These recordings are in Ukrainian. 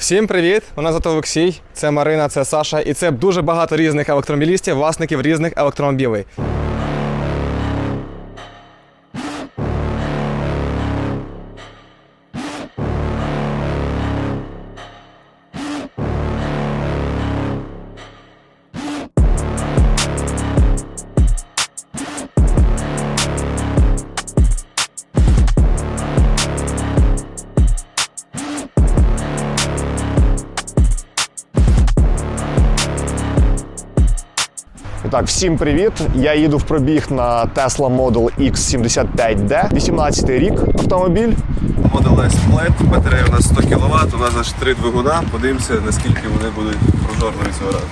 Всім привіт! Мене звати Олексій, це Марина, це Саша, і це дуже багато різних електромобілістів, власників різних електромобілей. Всім привіт. Я їду в пробіг на Tesla Model X75D. 18 рік автомобіль. Model S Plaid, батарея у нас 100 кВт, у нас аж три двигуна. Подивимося, наскільки вони будуть прожорливі цього разу.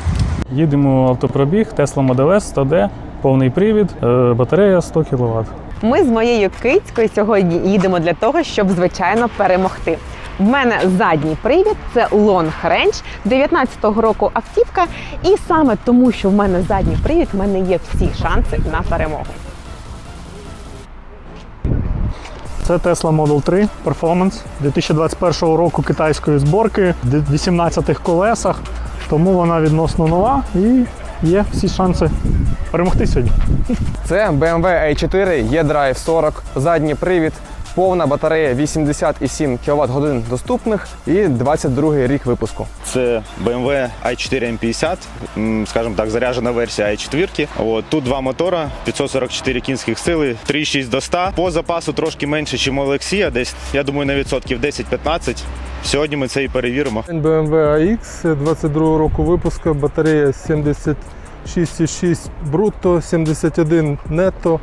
Їдемо в автопробіг Tesla Model S 100D, повний привід, е, батарея 100 кВт. Ми з моєю кицькою сьогодні їдемо для того, щоб звичайно перемогти. В мене задній привід це Long Range 19-го року автівка, і саме тому, що в мене задній привід, в мене є всі шанси на перемогу. Це Tesla Model 3 Performance 2021 року китайської зборки, в 18 колесах, тому вона відносно нова і є всі шанси перемогти сьогодні. Це BMW i4 e-Drive 40, задній привід, повна батарея 87 кВт годин доступних і 22 рік випуску. Це BMW i4 M50, скажімо так, заряджена версія i4. От, тут два мотора, 544 кінських сили, 3,6 до 100. По запасу трошки менше, ніж у Олексія, десь, я думаю, на відсотків 10-15. Сьогодні ми це і перевіримо. BMW AX 22 року випуску, батарея 76,6 брутто, 71 нетто,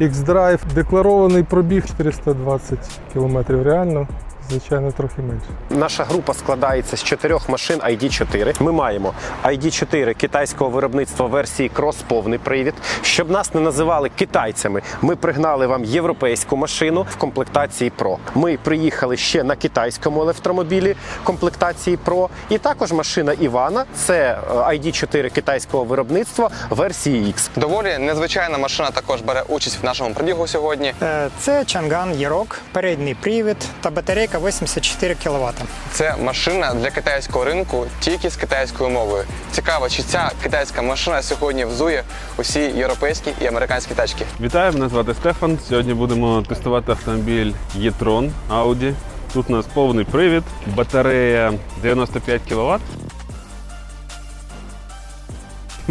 X-Drive, декларований пробіг 420 км реально, звичайно, трохи менше. Наша група складається з чотирьох машин ID4. Ми маємо ID4 китайського виробництва версії Cross повний привід. Щоб нас не називали китайцями, ми пригнали вам європейську машину в комплектації Pro. Ми приїхали ще на китайському електромобілі комплектації Pro. І також машина Івана це е, ID4 китайського виробництва версії X. Доволі незвичайна машина також бере участь в нашому пробігу сьогодні. Е, Це Чанган Єрок, передній привід та батарейка 84 кВт. Це машина для китайського ринку тільки з китайською мовою. Цікаво, чи ця китайська машина сьогодні взує усі європейські і американські тачки. Вітаю, мене звати Стефан. Сьогодні будемо тестувати автомобіль e-tron Audi. Тут у нас повний привід, батарея 95 кВт.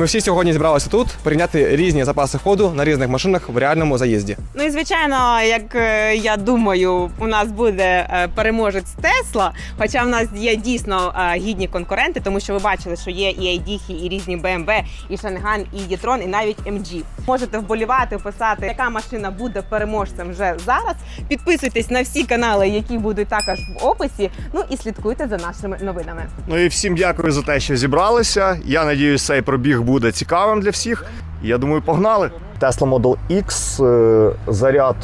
Ми всі сьогодні зібралися тут порівняти різні запаси ходу на різних машинах в реальному заїзді. Ну і звичайно, як е, я думаю, у нас буде е, переможець Тесла. Хоча в нас є дійсно е, гідні конкуренти, тому що ви бачили, що є і ID, і різні BMW, і Шанган, і Єтрон, і навіть MG. Можете вболівати, писати, яка машина буде переможцем вже зараз. Підписуйтесь на всі канали, які будуть також в описі. Ну і слідкуйте за нашими новинами. Ну і всім дякую за те, що зібралися. Я надіюсь, цей пробіг буде цікавим для всіх. Я думаю, погнали. Tesla Model X е, заряд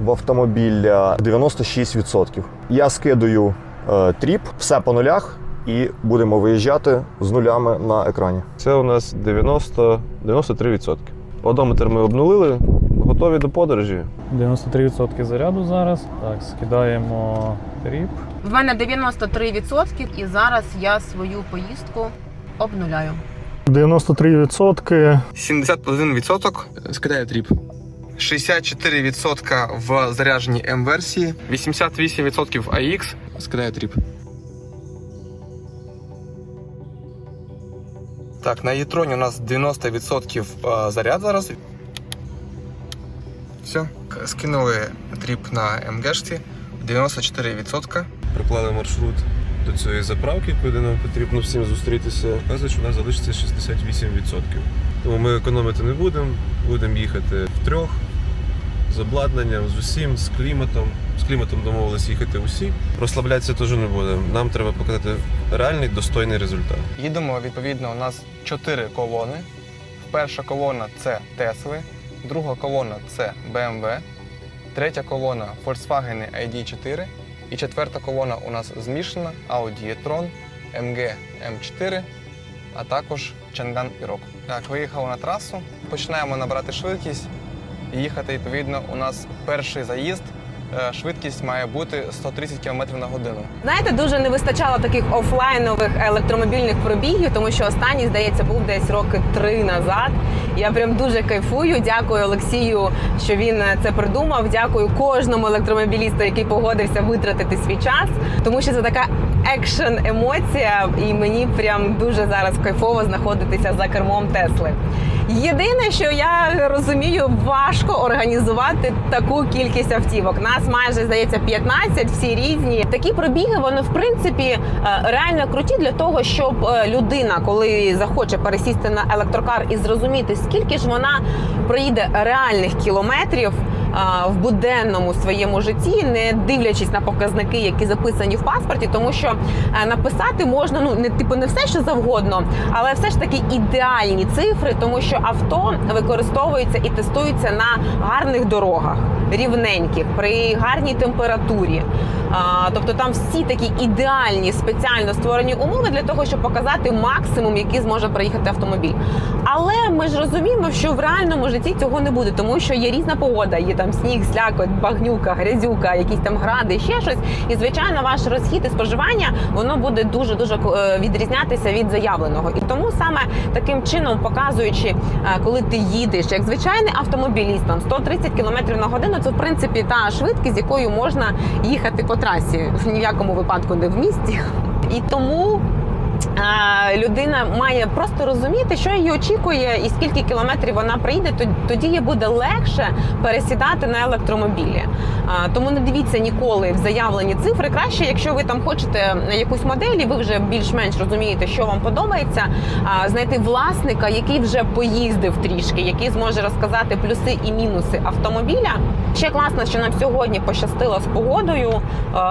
в автомобіля 96%. Я скидаю е, тріп, все по нулях, і будемо виїжджати з нулями на екрані. Це у нас 90, 93%. Одометр ми обнулили, готові до подорожі. 93% заряду зараз. Так, скидаємо тріп. В мене 93% і зараз я свою поїздку обнуляю. 93% 71% скидає тріп. 64% в зарядженій М-версії, 88% AX скидає тріп. Так, на Єтроні у нас 90% заряд зараз. Все, скинули тріп на МГшці 94%. Проклали маршрут до цієї заправки, куди нам потрібно всім зустрітися. Вказує, що у нас залишиться 68%. Тому ми економити не будемо, будемо їхати втрьох з обладнанням, з усім, з кліматом. З кліматом домовились їхати усі. Розслаблятися теж не будемо. Нам треба показати реальний достойний результат. Їдемо, відповідно, у нас чотири колони. Перша колона це Тесли, друга колона це BMW, третя колона Volkswagen ID4 і четверта колона у нас змішана. Audi e-tron, MG M4, а також Chang'an Ірок. Так, виїхали на трасу, починаємо набрати швидкість їхати відповідно. У нас перший заїзд швидкість має бути 130 км на годину. Знаєте, дуже не вистачало таких офлайнових електромобільних пробігів, тому що останній, здається, був десь роки три назад. Я прям дуже кайфую. Дякую Олексію, що він е, це придумав. Дякую кожному електромобілісту, який погодився витратити свій час, тому що це така екшен емоція, і мені прям дуже зараз кайфово знаходитися за кермом Тесли. Єдине, що я розумію, важко організувати таку кількість автівок. Нас майже здається 15, всі різні. Такі пробіги вони в принципі е, реально круті для того, щоб е, людина, коли захоче пересісти на електрокар і зрозуміти, скільки ж вона проїде реальних кілометрів. В буденному своєму житті, не дивлячись на показники, які записані в паспорті, тому що е, написати можна ну не типу не все, що завгодно, але все ж таки ідеальні цифри, тому що авто використовується і тестується на гарних дорогах, рівненьких, при гарній температурі. А, тобто там всі такі ідеальні спеціально створені умови для того, щоб показати максимум, який зможе проїхати автомобіль. Але ми ж розуміємо, що в реальному житті цього не буде, тому що є різна погода, є там сніг, слякоть, багнюка, грязюка, якісь там гради, ще щось. І звичайно, ваш розхід і споживання воно буде дуже дуже відрізнятися від заявленого. І тому саме таким чином, показуючи, е, коли ти їдеш, як звичайний автомобіліст, там 130 км на годину, це в принципі та швидкість, якою можна їхати по трасі. В якому випадку не в місті. І тому людина має просто розуміти, що її очікує, і скільки кілометрів вона проїде, то- тоді їй буде легше пересідати на електромобілі. Тому не дивіться ніколи в заявлені цифри. Краще, якщо ви там хочете якусь модель, і ви вже більш-менш розумієте, що вам подобається, знайти власника, який вже поїздив трішки, який зможе розказати плюси і мінуси автомобіля. Ще класно, що нам сьогодні пощастило з погодою.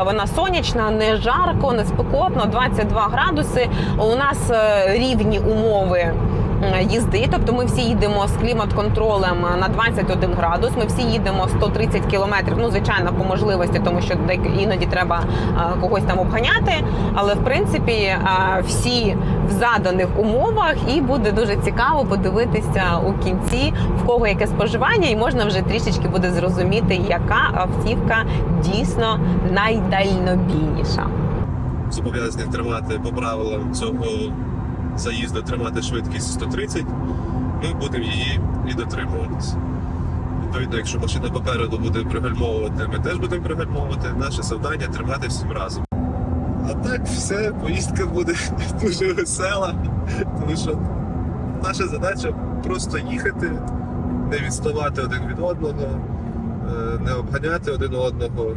Вона сонячна, не жарко, не спекотно, 22 градуси. У нас е, рівні умови е, їзди. Тобто ми всі їдемо з клімат-контролем на 21 градус. Ми всі їдемо 130 кілометрів. Ну, звичайно, по можливості, тому що іноді треба е, когось там обганяти. Але в принципі е, всі в заданих умовах, і буде дуже цікаво подивитися у кінці, в кого яке споживання, і можна вже трішечки буде зрозуміти, яка автівка дійсно найдальнобійніша. Зобов'язані тримати по правилам цього заїзду, тримати швидкість 130, ми будемо її і дотримуватися. Відповідно, якщо машина попереду буде пригальмовувати, ми теж будемо пригальмовувати. Наше завдання тримати всім разом. А так все, поїздка буде дуже весела, тому що наша задача просто їхати, не відставати один від одного, е, не обганяти один одного,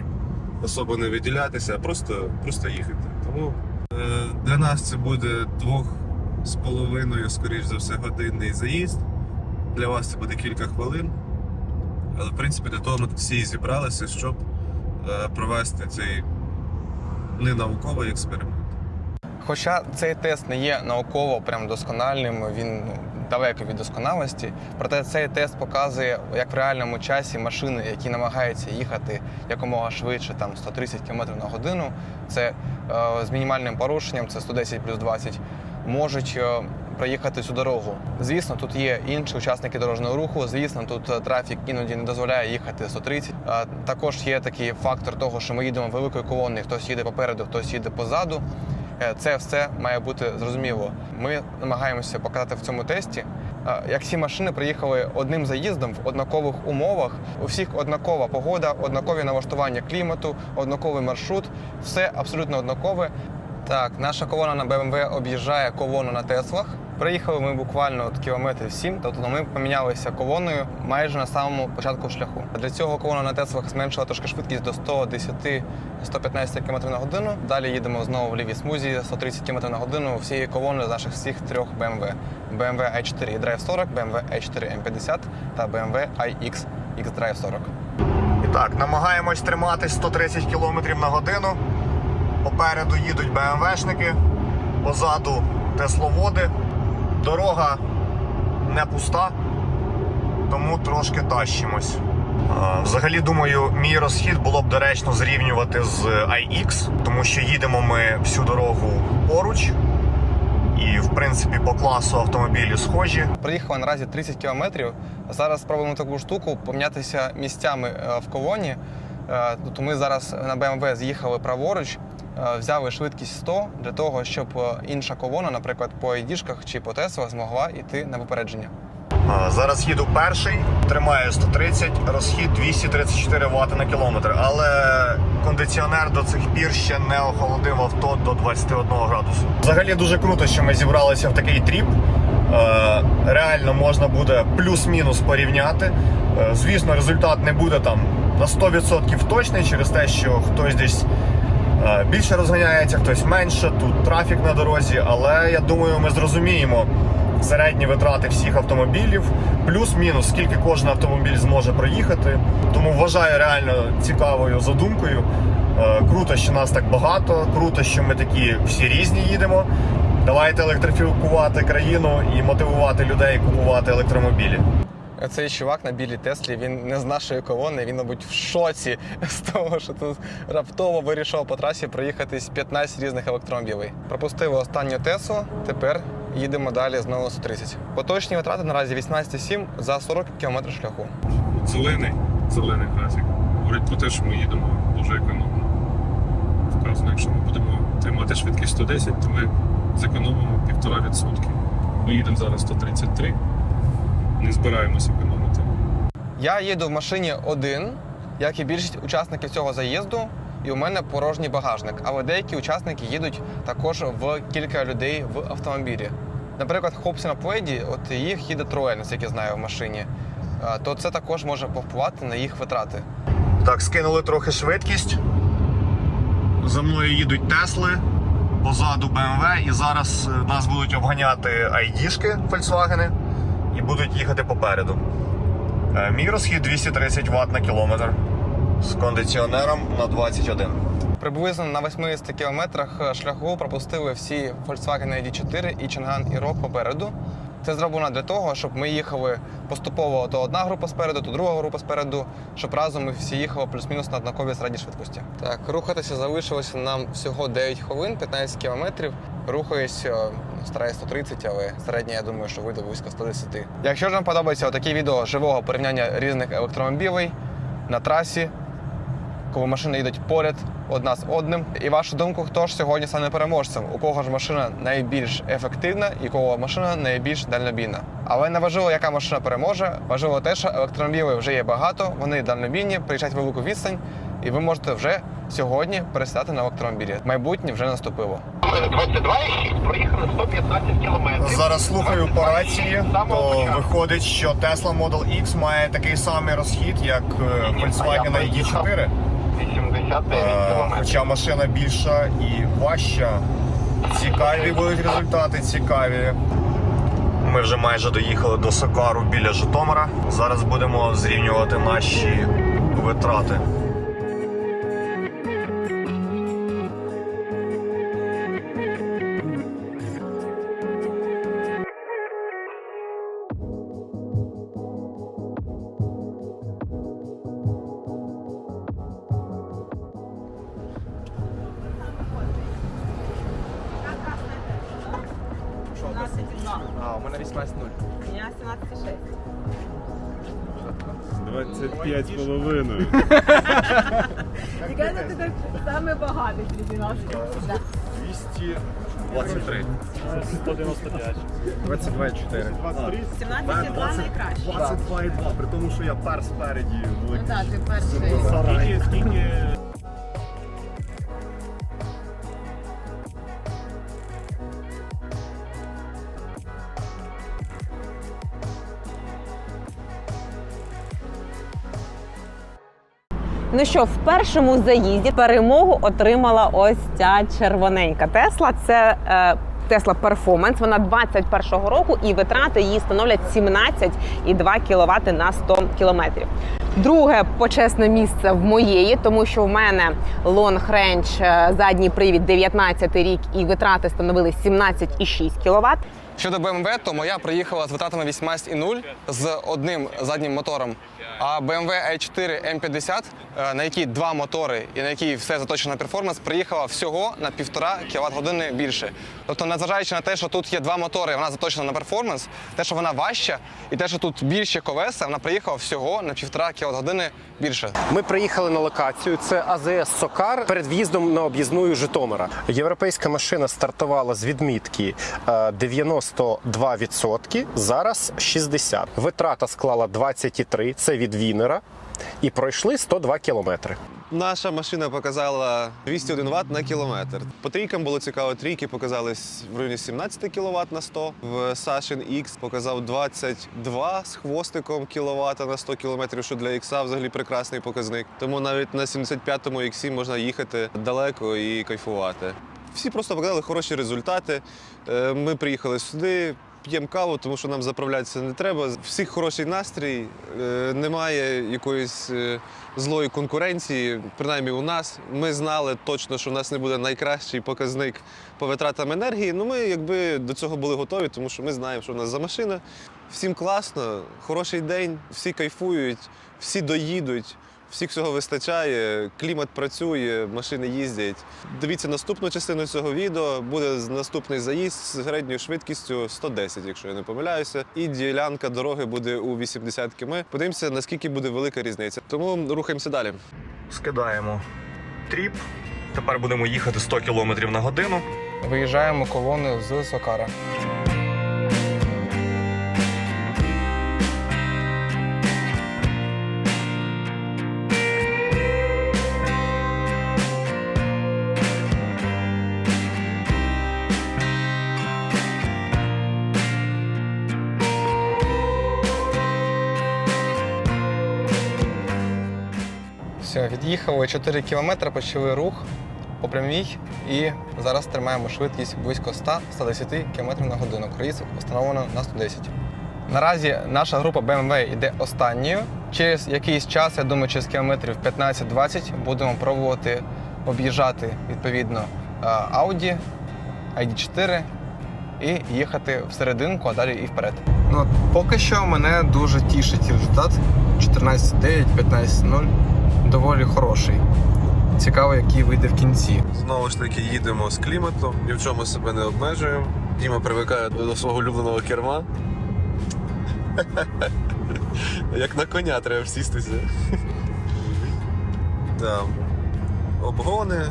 особо не виділятися, а просто, просто їхати. Тому е, для нас це буде двох з половиною, скоріш за все, годинний заїзд. Для вас це буде кілька хвилин. Але в принципі для того ми всі зібралися, щоб е, провести цей ненауковий експеримент. Хоча цей тест не є науково прям доскональним, він ну, далеко від досконалості. Проте цей тест показує, як в реальному часі машини, які намагаються їхати якомога швидше, там 130 км на годину, це е, з мінімальним порушенням, це 110 плюс 20, можуть е, проїхати цю дорогу. Звісно, тут є інші учасники дорожнього руху. Звісно, тут е, трафік іноді не дозволяє їхати 130. А також є такий фактор того, що ми їдемо великою колоною, хтось їде попереду, хтось їде позаду. Е, Це все має бути зрозуміло. Ми намагаємося показати в цьому тесті, е, як всі машини приїхали одним заїздом в однакових умовах. У всіх однакова погода, однакові налаштування клімату, однаковий маршрут, все абсолютно однакове. Так, наша колона на BMW об'їжджає колону на Теслах. Приїхали ми буквально от кілометрів 7, тобто ми помінялися колоною майже на самому початку шляху. Для цього колона на Теслах зменшила трошки швидкість до 110-115 км на годину. Далі їдемо знову в лівій смузі 130 км на годину всією колоною з наших всіх трьох BMW. BMW i4 e-Drive 40, BMW i4 M50 та BMW iX X-Drive 40. І так, намагаємось триматись 130 км на годину. Попереду їдуть БМВшники, позаду тесловоди. Дорога не пуста, тому трошки тащимось. Взагалі, думаю, мій розхід було б доречно зрівнювати з iX, тому що їдемо ми всю дорогу поруч. І, в принципі, по класу автомобілі схожі. Проїхали наразі 30 кілометрів. Зараз спробуємо таку штуку помінятися місцями е, в колоні. Е, Тобто ми зараз на BMW з'їхали праворуч, взяли швидкість 100 для того, щоб е, інша колона, наприклад, по ID-шках чи по Tesla, змогла йти на випередження. А, Зараз їду перший, тримаю 130, розхід 234 Вт на кілометр. Але кондиціонер до цих пір ще не охолодив авто до 21 градусу. Взагалі дуже круто, що ми зібралися в такий тріп. Е, Реально можна буде плюс-мінус порівняти. Е, Звісно, результат не буде там на 100% точний через те, що хтось десь Е, Більше розганяється, хтось менше, тут трафік на дорозі, але я думаю, ми зрозуміємо середні витрати всіх автомобілів, плюс-мінус, скільки кожен автомобіль зможе проїхати. Тому вважаю реально цікавою задумкою. Е, Круто, що нас так багато, круто, що ми такі всі різні їдемо. Давайте електрифікувати країну і мотивувати людей купувати електромобілі. Цей чувак на білій Теслі, він не з нашої колони, він, мабуть, в шоці з того, що тут раптово вирішив по трасі проїхатись 15 різних електромобілей. Пропустили останню Теслу, тепер їдемо далі знову 130. Поточні витрати наразі 18,7 за 40 км шляху. Зелений, зелений графік. Говорить про те, що ми їдемо дуже економно. Вказано, якщо ми будемо тримати швидкість 110, то ми зекономимо 1,5%. Ми їдемо зараз 133, не збираємося економити. Я їду в машині один, як і більшість учасників цього заїзду, і у мене порожній багажник. Але деякі учасники їдуть також в кілька людей в автомобілі. Наприклад, хлопці на пледі, от їх їде троє, наскільки я знаю, в машині. То це також може повпливати на їх витрати. Так, скинули трохи швидкість. За мною їдуть Тесли, позаду BMW, і зараз е, нас будуть обганяти ID-шки Volkswagen і будуть їхати попереду. Е, Мій розхід 230 Вт на кілометр з кондиціонером на 21. Приблизно на 80 кілометрах шляху пропустили всі Volkswagen ID4 і Chang'an Aero попереду. Це зроблено для того, щоб ми їхали поступово то одна група спереду, то друга група спереду, щоб разом ми всі їхали плюс-мінус на однаковій середній швидкості. Так, рухатися залишилося нам всього 9 хвилин, 15 кілометрів. Рухаюсь, е, стараюсь 130, але середня, я думаю, що вийде близько 110. Якщо ж вам подобається такі відео живого порівняння різних електромобілей на трасі, коли машини їдуть поряд одна з одним. І вашу думку, хто ж сьогодні стане переможцем? У кого ж машина найбільш ефективна і у кого машина найбільш дальнобійна? Але не важливо, яка машина переможе. Важливо те, що електромобілів вже є багато, вони дальнобійні, приїжджають велику відстань, і ви можете вже сьогодні пересідати на електромобілі. Майбутнє вже наступило. 22,6, проїхали 115 кілометрів. Зараз слухаю по рації, то виходить, що Tesla Model X має такий самий розхід, як е, Volkswagen ID4. 89 Е, кілометрів. Хоча машина більша і важча. Цікаві будуть результати, цікаві. Ми вже майже доїхали до Сокару біля Житомира. Зараз будемо зрівнювати наші витрати. 223. 22,4. 17,2 найкраще. 22,2, при тому, що я пер спереді великий. Так, ти перший. Ну що, в першому заїзді перемогу отримала ось ця червоненька Тесла. Це е, Tesla Performance. Вона 21-го року і витрати її становлять 17,2 кВт на 100 кілометрів. Друге почесне місце в моєї, тому що в мене Long Range е, задній привід 19 рік і витрати становили 17,6 кВт. Щодо BMW, то моя приїхала з витратами 18,0 з одним заднім мотором А BMW i4 M50, е, на якій два мотори і на якій все заточено перформанс, приїхала всього на півтора кВт години більше. Тобто, незважаючи на те, що тут є два мотори, вона заточена на перформанс, те, що вона важча, і те, що тут більше колеса, вона приїхала всього на півтора кВт години більше. Ми приїхали на локацію. Це АЗС Сокар перед в'їздом на об'їзну Житомира. Європейська машина стартувала з відмітки е, 92%, зараз 60%. Витрата склала 23, це від Вінера. І пройшли 102 кілометри. Наша машина показала 201 Вт на кілометр. По трійкам було цікаво. Трійки показали в районі 17 кВт на 100. В Сашин X показав 22 з хвостиком кВт на 100 км, що для X взагалі прекрасний показник. Тому навіть на 75-му X можна їхати далеко і кайфувати. Всі просто показали хороші результати. Е, Ми приїхали сюди. П'ємо каву, тому що нам заправлятися не треба. Всіх хороший настрій, е, немає якоїсь е, злої конкуренції, принаймні у нас. Ми знали точно, що в нас не буде найкращий показник по витратам енергії. Ну ми якби до цього були готові, тому що ми знаємо, що в нас за машина. Всім класно, хороший день, всі кайфують, всі доїдуть. Всіх всього вистачає, клімат працює, машини їздять. Дивіться наступну частину цього відео. Буде наступний заїзд з середньою швидкістю 110, якщо я не помиляюся. І ділянка дороги буде у 80 км. Подивимося, наскільки буде велика різниця. Тому рухаємося далі. Скидаємо тріп. Тепер будемо їхати 100 км на годину. Виїжджаємо колоною з Сокара. Від'їхали 4 кілометри, почали рух по прямій і зараз тримаємо швидкість близько 100-110 км на годину. Круїз встановлено на 110. Наразі наша група BMW йде останньою. Через якийсь час, я думаю, через кілометрів 15-20 будемо пробувати об'їжджати відповідно е, Audi, ID4 і їхати всерединку, а далі і вперед. Ну, поки що мене дуже тішить результат. 14.9, 15.0. Доволі хороший. Цікаво, який вийде в кінці. Знову ж таки, їдемо з кліматом, ні в чому себе не обмежуємо. Діма привикає до свого улюбленого керма. Як на коня треба всістися. Там. Обгони, е,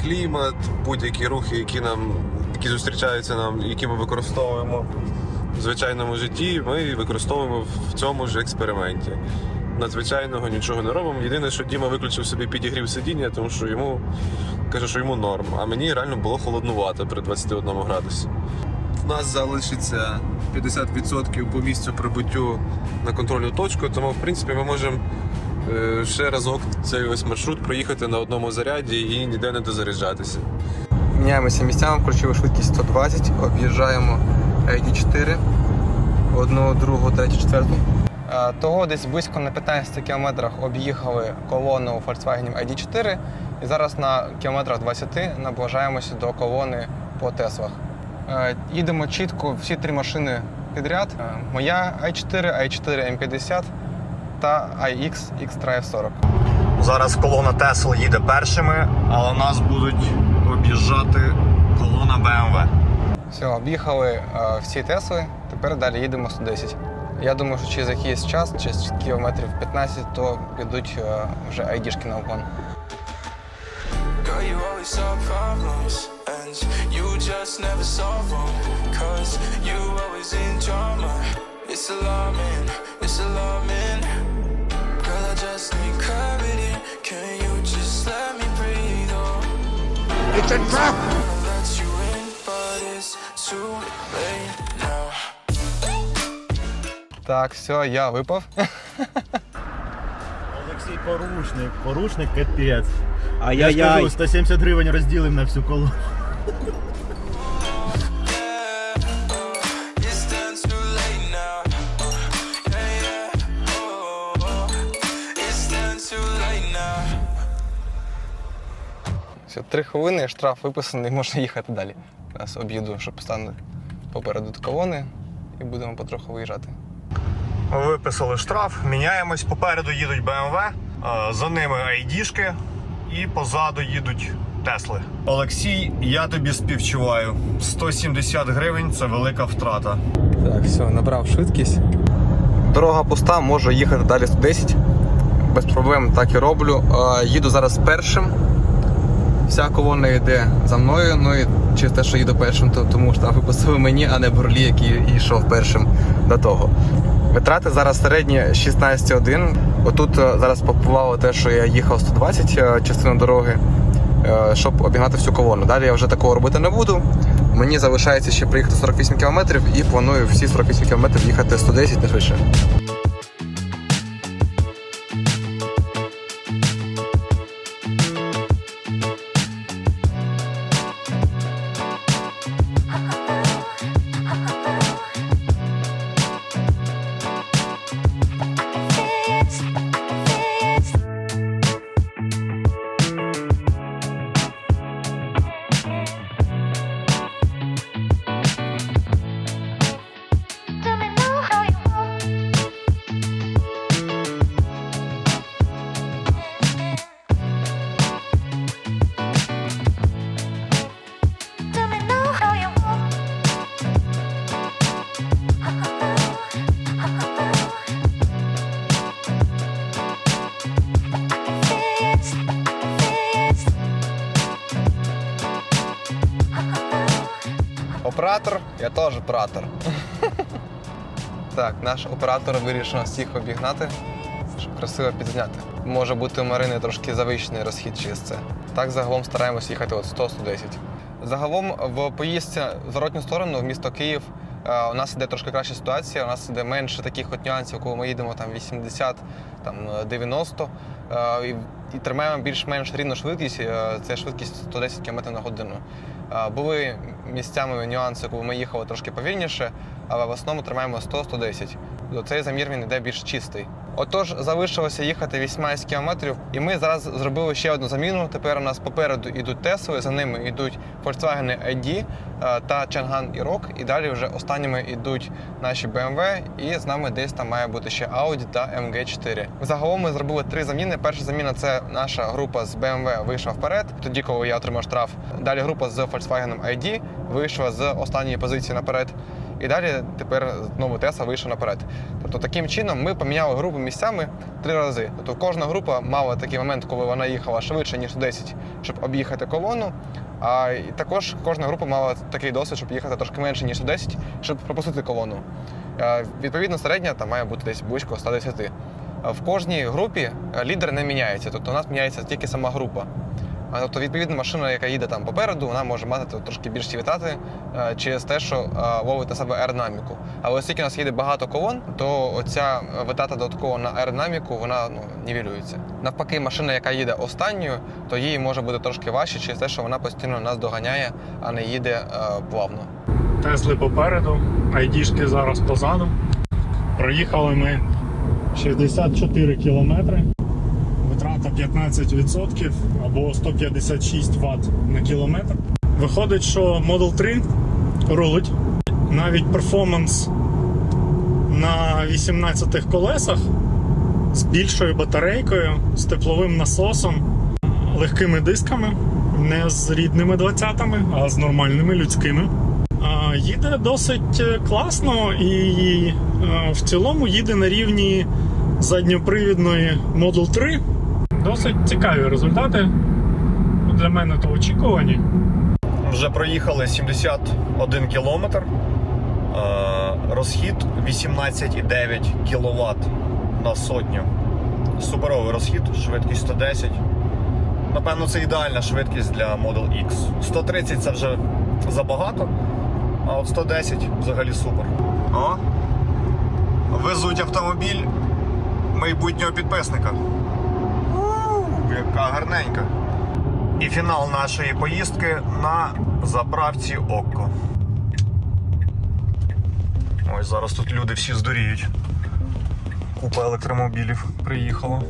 клімат, будь-які рухи, які нам які зустрічаються нам, які ми використовуємо в звичайному житті, ми використовуємо в цьому ж експерименті. Надзвичайного нічого не робимо. Єдине, що Діма виключив собі підігрів сидіння, тому що йому каже, що йому норм. А мені реально було холоднувато при 21 градусі. В нас залишиться 50% по місцю прибуттю на контрольну точку, тому в принципі ми можемо е, ще разок цей ось маршрут проїхати на одному заряді і ніде не дозаряджатися. Міняємося місцями, включили швидкість 120, об'їжджаємо ID4, одну, другу, третю, четверту. Е, Того десь близько на 15 кілометрах об'їхали колону Volkswagen ID4 і зараз на кілометрах 20 наближаємося до колони по Теслах. Е, Їдемо чітко всі три машини підряд. Е, Моя i4, i4 M50 та iX X-Drive 40. Зараз колона Tesla їде першими, але нас будуть об'їжджати колона BMW. Все, об'їхали всі Тесли, тепер далі їдемо 110. Я думаю, що через якийсь час, через кілометрів 15, то підуть е, вже айдішки на обгон. It's alarming, it's Так, все, я випав. Олексій порушник, порушник капець. А Я ж кажу, 170 гривень розділимо на всю колону. Все, три хвилини, штраф виписаний, можна їхати далі. Зараз об'їду, щоб стану попереду колони і будемо потроху виїжджати. Виписали штраф, міняємось. Попереду їдуть BMW, е, за ними айдішки і позаду їдуть Тесли. Олексій, я тобі співчуваю. 170 гривень це велика втрата. Так, все, набрав швидкість. Дорога пуста, можу їхати далі 110. Без проблем так і роблю. Е, Їду зараз першим. Вся колона йде за мною. Ну і через те, що їду першим, то тому штраф виписали мені, а не Бурлі, який йшов першим до того. Витрати зараз середні 16,1. Отут е, зараз попливало те, що я їхав 120 е, частину дороги, е, щоб обігнати всю колону. Далі я вже такого робити не буду. Мені залишається ще приїхати 48 км і планую всі 48 км їхати 110 не швидше. Я теж оператор. так, наш оператор вирішив нас всіх обігнати, щоб красиво підзняти. Може бути у Марини трошки завищений розхід через це. Так загалом стараємось їхати от 100-110. Загалом в поїздці в зворотню сторону в місто Київ у нас іде трошки краща ситуація. У нас іде менше таких от нюансів, коли ми їдемо там 80, там 90 е, і, і тримаємо більш-менш рівну швидкість. е, Це швидкість 110 км на годину. Були місцями нюанси, коли ми їхали трошки повільніше, але в основному тримаємо 100-110. Тобто Цей замір він йде більш чистий. Отож, залишилося їхати 18 кілометрів, і ми зараз зробили ще одну заміну. Тепер у нас попереду йдуть Тесли, за ними йдуть Volkswagen ID е, та Chang'an Rock, і далі вже останніми йдуть наші BMW, і з нами десь там має бути ще Audi та MG4. Загалом ми зробили три заміни. Перша заміна це наша група з BMW вийшла вперед, тоді коли я отримав штраф. Далі група з Volkswagen ID вийшла з останньої позиції наперед. І далі тепер знову Теса вийшов наперед. Тобто таким чином ми поміняли групу місцями три рази. Тобто кожна група мала такий момент, коли вона їхала швидше, ніж 10, щоб об'їхати колону. А і також кожна група мала такий досвід, щоб їхати трошки менше, ніж 10, щоб пропустити колону. Відповідно, середня там має бути десь близько 110. Е, В кожній групі лідер не міняється, тобто у нас міняється тільки сама група. Тобто, відповідно, машина, яка їде там попереду, вона може мати трошки більші витрати е, через те, що е, ловить на себе аеродинаміку. Але оскільки у нас їде багато колон, то оця витрата додаткова на аеродинаміку вона ну, нівелюється. Навпаки, машина, яка їде останньою, то їй може бути трошки важче через те, що вона постійно нас доганяє, а не їде е, плавно. Тесли попереду, айдішки зараз позаду. Проїхали ми 64 кілометри. Витрата 15% або 156 Вт на кілометр. Виходить, що Model 3 рулить. Навіть перформанс на 18 колесах з більшою батарейкою, з тепловим насосом, легкими дисками, не з рідними 20-ми, а з нормальними людськими. Їде досить е, класно і е, в цілому їде на рівні задньопривідної Model 3. Досить цікаві результати. Для мене то очікувані. Вже проїхали 71 кілометр. Е, Розхід 18,9 кВт на сотню. Суперовий розхід, швидкість 110. Напевно, це ідеальна швидкість для Model X. 130 це вже забагато, а от 110 взагалі супер. О! Везуть автомобіль майбутнього підписника. Яка гарненька. І фінал нашої поїздки на заправці Окко. Ось зараз тут люди всі здуріють. Купа електромобілів приїхало.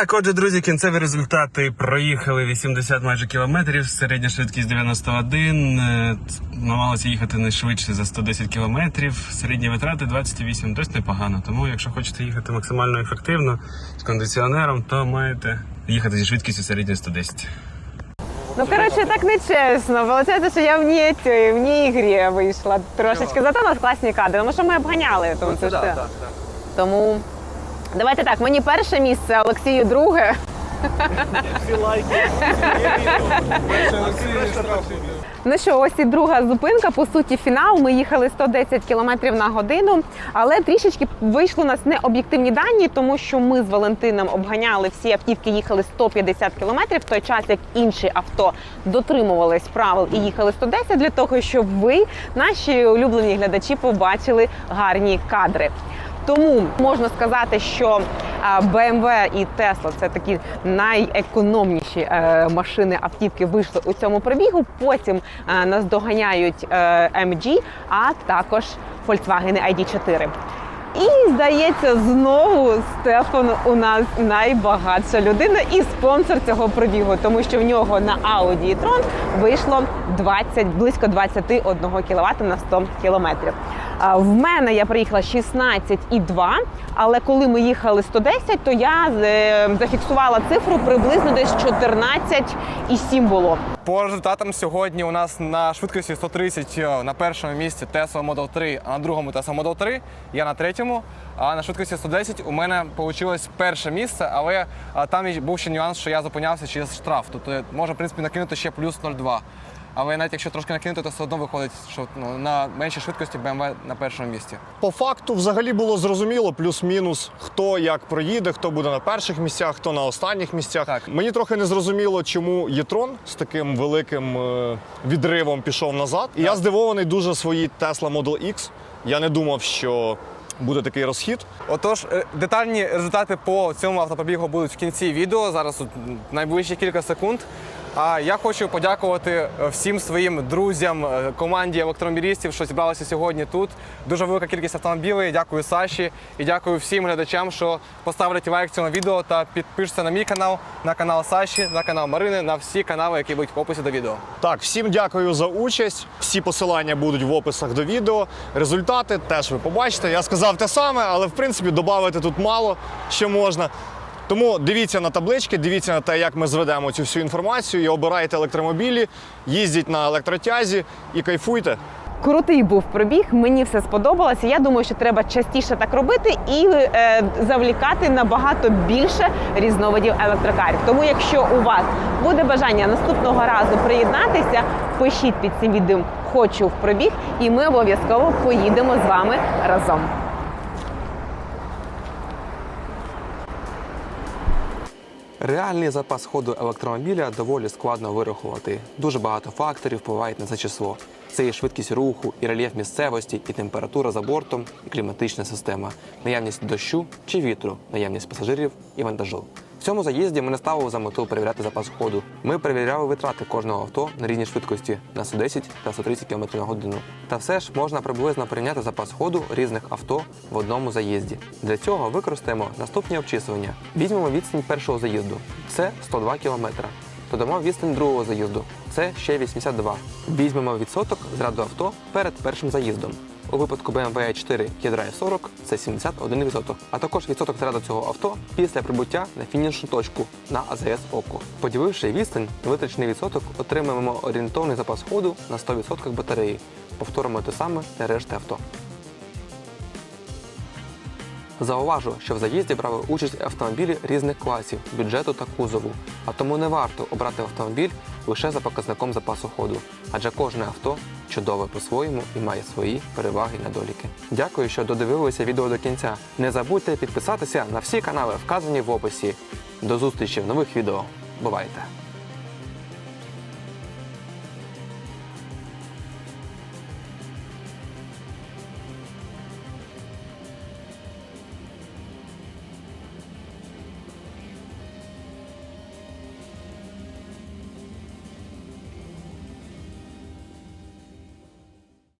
Так, отже, друзі, кінцеві результати проїхали 80 майже кілометрів, середня швидкість 91, е, намагалися їхати не швидше за 110 кілометрів, середні витрати 28, досить непогано. Тому, якщо хочете їхати максимально ефективно з кондиціонером, то маєте їхати зі швидкістю середньо 110. Ну коротше, так не чесно. Виходить, що я в ній в ній ігрі вийшла трошечки. Зато у нас класні кадри, тому що ми обганяли. Тому, це ж те. тому давайте так, мені перше місце, Олексію друге. Ну що, ось і друга зупинка, по суті, фінал. Ми їхали 110 км на годину, але трішечки вийшли у нас не об'єктивні дані, тому що ми з Валентином обганяли всі автівки, їхали 150 км, в той час як інші авто дотримувались правил і їхали 110 для того, щоб ви, наші улюблені глядачі, побачили гарні кадри. Тому можна сказати, що BMW і Tesla – це такі найекономніші е, машини автівки вийшли у цьому пробігу. Потім е, нас доганяють е, MG, а також Volkswagen ID4. І здається, знову Стефан у нас найбагатша людина і спонсор цього пробігу, тому що в нього на Audi e-tron вийшло 20, близько 21 кВт на 100 кілометрів. В мене я приїхала 16,2, але коли ми їхали 110, то я е, зафіксувала цифру приблизно десь 14,7 було. По результатам сьогодні у нас на швидкості 130 е, на першому місці Tesla Model 3, а на другому Tesla Model 3, я на третьому. А на швидкості 110 у мене вийшло перше місце, але там був ще нюанс, що я зупинявся через штраф. Тобто можна, в принципі, накинути ще плюс 0,2. Але навіть якщо трошки накинути, то все одно виходить, що ну, на меншій швидкості BMW на першому місці. По факту, взагалі було зрозуміло, плюс-мінус, хто як проїде, хто буде на перших місцях, хто на останніх місцях. Так. Мені трохи не зрозуміло, чому Єтрон з таким великим е, відривом пішов назад. І я здивований дуже своїй Tesla Model X. Я не думав, що буде такий розхід. Отож, е, детальні результати по цьому автопробігу будуть в кінці відео. Зараз найближчі кілька секунд. А я хочу подякувати е, всім своїм друзям, е, команді електромобілістів, що зібралися сьогодні тут. Дуже велика кількість автомобілів. Дякую Саші і дякую всім глядачам, що поставлять лайк цьому відео та підпишуться на мій канал, на канал Саші, на канал Марини, на всі канали, які будуть в описі до відео. Так, всім дякую за участь. Всі посилання будуть в описах до відео. Результати теж ви побачите. Я сказав те саме, але в принципі додати тут мало що можна. Тому дивіться на таблички, дивіться на те, як ми зведемо цю всю інформацію і обирайте електромобілі, їздіть на електротязі і кайфуйте. Крутий був пробіг, мені все сподобалося. Я думаю, що треба частіше так робити і е, завлікати набагато більше різновидів електрокарів. Тому, якщо у вас буде бажання наступного разу приєднатися, пишіть під цим відео Хочу в пробіг, і ми обов'язково поїдемо з вами разом. Реальний запас ходу електромобіля доволі складно вирахувати. Дуже багато факторів впливають на це число. Це і швидкість руху, і рельєф місцевості, і температура за бортом, і кліматична система, наявність дощу чи вітру, наявність пасажирів і вантажу. В цьому заїзді ми не ставили за мету перевіряти запас ходу. Ми перевіряли витрати кожного авто на різній швидкості на 110 та 130 км на годину. Та все ж можна приблизно порівняти запас ходу різних авто в одному заїзді. Для цього використаємо наступні обчислення. Візьмемо відстань першого заїзду це 102 км. Додамо відстань другого заїзду це ще 82. Візьмемо відсоток з ряду авто перед першим заїздом. У випадку BMW i4 Ядра 40 це 71%, а також відсоток заряду цього авто після прибуття на фінішну точку на АЗС ОКО. Поділивши відстань на витрачений відсоток, отримаємо орієнтовний запас ходу на 100% батареї. Повторимо те саме для решти авто. Зауважу, що в заїзді брали участь автомобілі різних класів, бюджету та кузову, а тому не варто обрати автомобіль лише за показником запасу ходу, адже кожне авто чудове по-своєму і має свої переваги і недоліки. Дякую, що додивилися відео до кінця. Не забудьте підписатися на всі канали, вказані в описі. До зустрічі в нових відео. Бувайте!